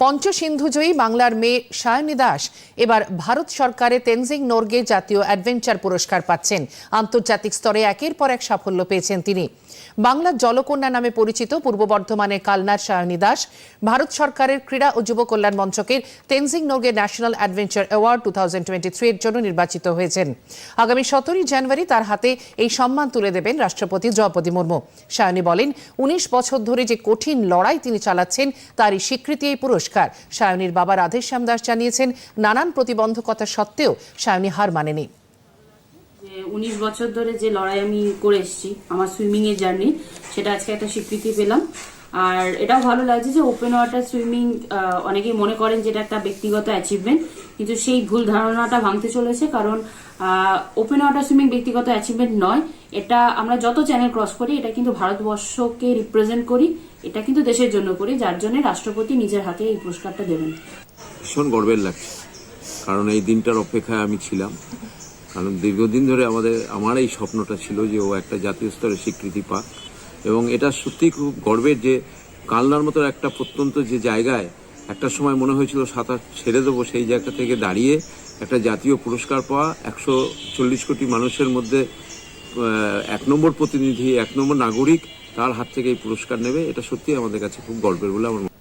পঞ্চসিন্ধুজয়ী বাংলার মেয়ে সায়নী দাস এবার ভারত সরকারের তেনজিং নোরগে জাতীয় অ্যাডভেঞ্চার পুরস্কার পাচ্ছেন। আন্তর্জাতিক স্তরে একের পর এক সাফল্য পেয়েছেন তিনি। বাংলার জলকন্যা নামে পরিচিত পূর্ব বর্ধমানের কালনার সায়নী দাস ভারত সরকারের ক্রীড়া ও যুব কল্যাণ মন্ত্রকের Tenzing Norgay National Adventure Award two thousand twenty three এর জন্য নির্বাচিত হয়েছেন। আগামী সতেরোই জানুয়ারি তার হাতে এই সম্মান তুলে দেবেন রাষ্ট্রপতি দ্রৌপদী মুর্মু। সায়নী বলেন, উনিশ বছর ধরে যে কঠিন লড়াই তিনি চালাচ্ছেন, তারই স্বীকৃতি এই পুরস্কার। সায়নীর বাবা রাধেশ্যাম দাস জানিয়েছেন, নানান প্রতিবন্ধকতা সত্ত্বেও সায়নী হার মানেনি। উনিশ বছর ধরে যে লড়াই আমি করে এসেছি, আমার সুইমিং এর জার্নি, সেটা আজকে একটা স্বীকৃতি পেলাম। আর এটাও ভালো লাগছে যে ওপেন ওয়াটার সুইমিং অনেকেই মনে করেন যে এটা একটা ব্যক্তিগত অ্যাচিভমেন্ট কিন্তু সেই ভুল ধারণাটা ভাঙতে চলেছে কারণ ওপেন ওয়াটার সুইমিং ব্যক্তিগত অ্যাচিভমেন্ট নয়। এটা আমরা যত চ্যানেল ক্রস করি, এটা কিন্তু ভারতবর্ষকে রিপ্রেজেন্ট করি, এটা কিন্তু দেশের জন্য করি, যার জন্য রাষ্ট্রপতি নিজের হাতে এই পুরস্কারটা দেবেন। ভীষণ গর্বের লাগছে। কারণ এই দিনটার অপেক্ষায় আমি ছিলাম। কারণ দীর্ঘদিন ধরে আমাদের, আমার এই স্বপ্নটা ছিল যে ও একটা জাতীয় স্তরে স্বীকৃতি পাক। এবং এটা সত্যি খুব গর্বের যে কালনার মতো একটা প্রত্যন্ত যে জায়গায় একটা সময় মনে হয়েছিল সাঁতার ছেড়ে দেবো সেই জায়গা থেকে দাঁড়িয়ে একটা জাতীয় পুরস্কার পাওয়া একশো চল্লিশ কোটি মানুষের মধ্যে এক নম্বর প্রতিনিধি, এক নম্বর নাগরিক তার হাত থেকে এই পুরস্কার নেবে এটা সত্যি আমাদের কাছে খুব গর্বের বলে আমার।